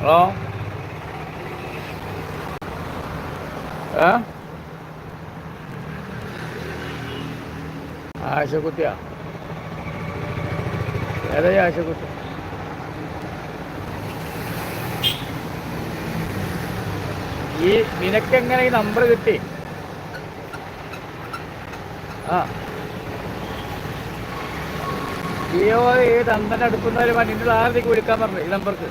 Hello? ഏ? ആശക്കുട്ടിയാ ഏതാ ആശക്കുട്ടി ഈ നിനക്കെങ്ങനെ ഈ നമ്പർ കിട്ടി? ആ. ജിയോ ഈ അന്തനെ അടുക്കുന്നവര് നിന്റെ ആരുടെ വിളിക്കാൻ പറഞ്ഞു ഈ നമ്പർക്ക്?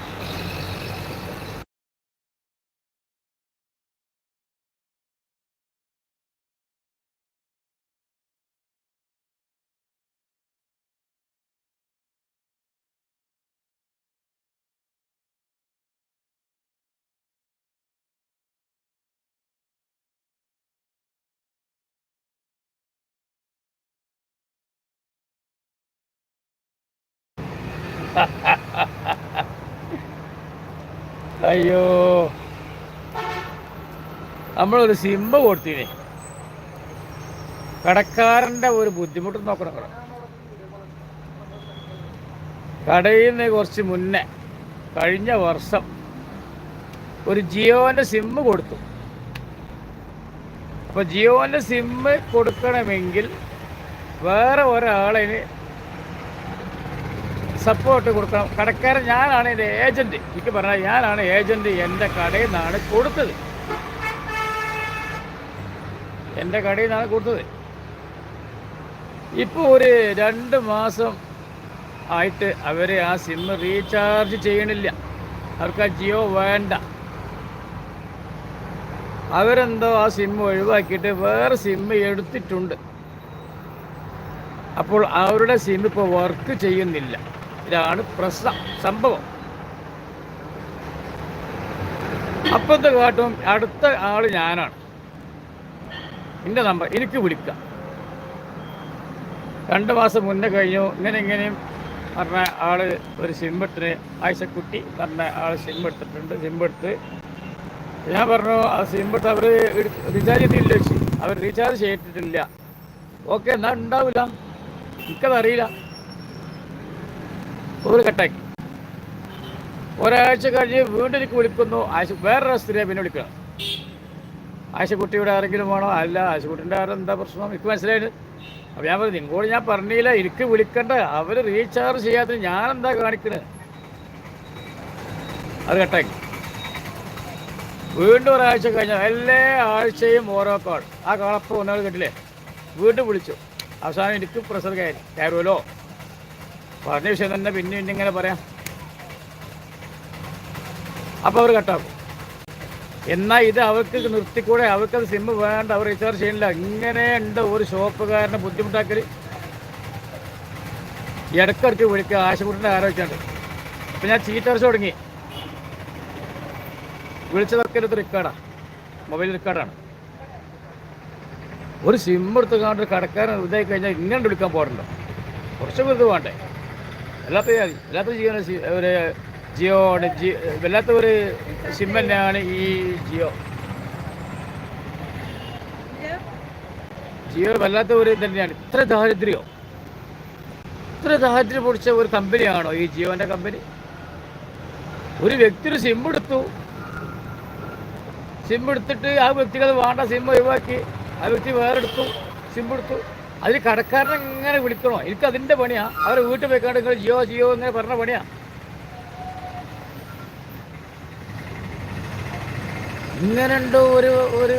അയ്യോ. നമ്മളൊരു സിമ്പ കൊടുത്തിനെ. കടക്കാരന്റെ ഒരു ബുദ്ധിമുട്ട് നോക്കണം കട കടയിൽ നിന്ന് കുറച്ച് മുന്നേ കഴിഞ്ഞ വർഷം ഒരു ജിയോന്റെ സിമ്മ് കൊടുത്തു. അപ്പോൾ ജിയോന്റെ സിമ്മ് കൊടുക്കണമെങ്കിൽ വേറെ ഒരാളിന് സപ്പോർട്ട് കൊടുക്കണം. കടക്കാരൻ ഞാനാണ് എന്റെ ഏജന്റ് എനിക്ക് പറഞ്ഞാൽ ഞാനാണ് ഏജന്റ് എന്റെ കടയിൽ നിന്നാണ് കൊടുത്തത്. എന്റെ കടയിൽ നിന്നാണ് കൊടുത്തത്. ഇപ്പോൾ ഒരു രണ്ട് മാസം ആയിട്ട് അവർ ആ സിം റീചാർജ് ചെയ്യണില്ല. അവർക്ക് ആ ജിയോ വേണ്ട. അവരെന്തോ ആ സിം ഒഴിവാക്കിയിട്ട് വേറെ സിം എടുത്തിട്ടുണ്ട്. അപ്പോൾ അവരുടെ സിം ഇപ്പോൾ വർക്ക് ചെയ്യുന്നില്ല. ഇതാണ് പ്രശ്നം സംഭവം. അപ്പത്തെ കാട്ടും? അടുത്ത ആൾ ഞാനാണ്. എന്റെ നമ്പർ എനിക്ക് വിളിക്കാം. രണ്ട് മാസം മുന്നേ കഴിഞ്ഞു. ഇങ്ങനെ ഇങ്ങനെയും പറഞ്ഞ ആൾ ഒരു സിം എടുത്തിന് ആയിഷക്കുട്ടി പറഞ്ഞ ആൾ സിം എടുത്തിട്ടുണ്ട്. സിം എടുത്ത് ഞാൻ പറഞ്ഞു ആ സിം എടുത്ത് അവർ റീചാർജ് ചെയ്തില്ല വെച്ച് അവർ റീചാർജ് ചെയ്തിട്ടില്ല. ഓക്കെ എന്നാൽ ഉണ്ടാവില്ല എനിക്കതറിയില്ല. ഒരു ഒരാഴ്ച കഴിഞ്ഞ് വീണ്ടും എനിക്ക് വിളിക്കുന്നു. ആശ വേറൊരു സ്ത്രീയെ പിന്നെ വിളിക്കണം ആശക്കുട്ടിയുടെ ആരെങ്കിലും വേണോ? അല്ല ആശക്കുട്ടിന്റെ ആരും എന്താ പ്രശ്നം? എനിക്ക് മനസ്സിലായിട്ട് അപ്പോൾ ഞാൻ പറഞ്ഞു നിങ്ങളോട് ഞാൻ പറഞ്ഞില്ല. എനിക്ക് വിളിക്കണ്ട. അവർ റീചാർജ് ചെയ്യാത്തത് എന്താ കാണിക്കുന്നത് അത് കട്ടാക്കി. വീണ്ടും ഒരാഴ്ച കഴിഞ്ഞ എല്ലാ ആഴ്ചയും ഓരോ കാൾ. ആ കാളപ്പം ഒന്നാൾ കേട്ടില്ലേ? വീണ്ടും വിളിച്ചു. അവസാനം എനിക്ക് പ്രഷർ കയറി കയറുമല്ലോ പറഞ്ഞ വിഷയം തന്നെ പിന്നെ പിന്നെ ഇങ്ങനെ പറയാം. അപ്പോൾ അവർ കട്ടാക്കും എന്നാൽ ഇത് അവർക്ക് നിർത്തിക്കൂടെ? അവർക്കത് സിമ്മ് വേണ്ട അവർ റീചാർജ് ചെയ്യണില്ല. ഇങ്ങനെ ഉണ്ട് ഒരു ഷോപ്പുകാരനെ ബുദ്ധിമുട്ടാക്കൽ ഇടക്കിടക്ക് വിളിക്കുക ആശുപത്രിന്റെ ആരോഗ്യമുണ്ട് അപ്പം ഞാൻ ചീറ്റർച്ച് തുടങ്ങി. വിളിച്ചതൊക്കെ എടുത്ത് റെക്കോർഡാണ് മൊബൈൽ റെക്കോർഡാണ് ഒരു സിം എടുത്ത് കടക്കാരൻ ഇതായി കഴിഞ്ഞാൽ ഇങ്ങനെ വിളിക്കാൻ പോകണ്ടോ കുറച്ച് ഇത് വേണ്ടേ? വല്ലാത്ത ജാതി വല്ലാത്ത ജീവന ഒരു ജിയോ ആണ് ജി വല്ലാത്ത ഒരു സിം തന്നെയാണ് ഈ ജിയോ. ജിയോ വല്ലാത്ത ഒരു തന്നെയാണ്. ഇത്ര ദാരിദ്ര്യമോ ഇത്ര ദാരിദ്ര്യം പൊടിച്ച ഒരു കമ്പനിയാണോ ഈ ജിയോന്റെ കമ്പനി? ഒരു വ്യക്തി ഒരു സിം എടുത്തു. സിം എടുത്തിട്ട് ആ വ്യക്തികൾ വേണ്ട സിം ഒഴിവാക്കി. ആ വ്യക്തി വേറെ എടുത്തു. സിം എടുത്തു. അതിൽ കടക്കാരനെ ഇങ്ങനെ വിളിക്കണോ? എനിക്ക് അതിന്റെ പണിയാ. അവരെ വീട്ടിൽ പോയിക്കാണ്ട് നിങ്ങൾ ജിയോ ജിയോ ഇങ്ങനെ പറഞ്ഞ പണിയാ. ഇങ്ങനെ ഉണ്ടോ ഒരു ഒരു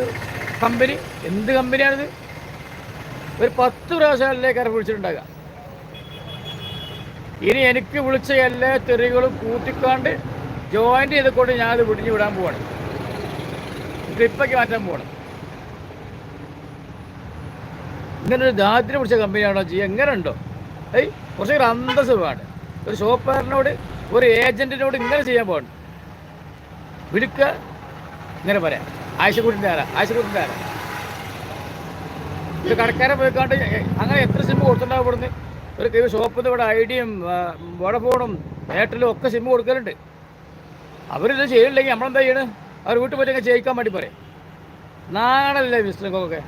കമ്പനി? എന്ത് കമ്പനിയാണിത്? ഒരു പത്ത് പ്രാവശ്യം അല്ലേ കര വിളിച്ചിട്ടുണ്ടാകുക ഇനി എനിക്ക് വിളിച്ച എല്ലാ തെറികളും കൂട്ടിക്കാണ്ട് ജോയിന്റ് ചെയ്തുകൊണ്ട് ഞാനത് വിടിഞ്ഞു വിടാൻ പോവാണ്. ട്രിപ്പൊക്കെ മാറ്റാൻ പോവാണ്. ഇങ്ങനെ ഒരു ദാരിദ്ര്യം പിടിച്ച കമ്പനിയാണോ ചെയ്യുക? എങ്ങനെ ഉണ്ടോ ഏയ് കുറച്ചൊരു അന്തസ് വേണം. ഒരു ഷോപ്പുകാരനോട് ഒരു ഏജന്റിനോട് ഇങ്ങനെ ചെയ്യാൻ പോകണം. വിളിക്കുക. ഇങ്ങനെ പറയാം. ആയിഷക്കുട്ടിന്റെ ആരാ? ആയിഷക്കുട്ടിന്റെ ആരാ? ഒരു കടക്കാരെ പോയിക്കാണ്ട് അങ്ങനെ എത്ര സിം കൊടുത്തിട്ടുണ്ടാവും ഇവിടുന്ന്? ഒരു ഷോപ്പിൽ നിന്ന് ഇവിടെ ഐഡിയും വോഡഫോണും എയർടെലും ഒക്കെ സിം കൊടുക്കലുണ്ട്. അവരിത് ചെയ്യണില്ലെങ്കിൽ നമ്മളെന്താ ചെയ്യണേ? അവർ വീട്ടിൽ പോയിട്ട് ചെയ്യിക്കാൻ വേണ്ടി പറയും. നാണല്ലേ മിസ്റ്റർ ഒക്കെ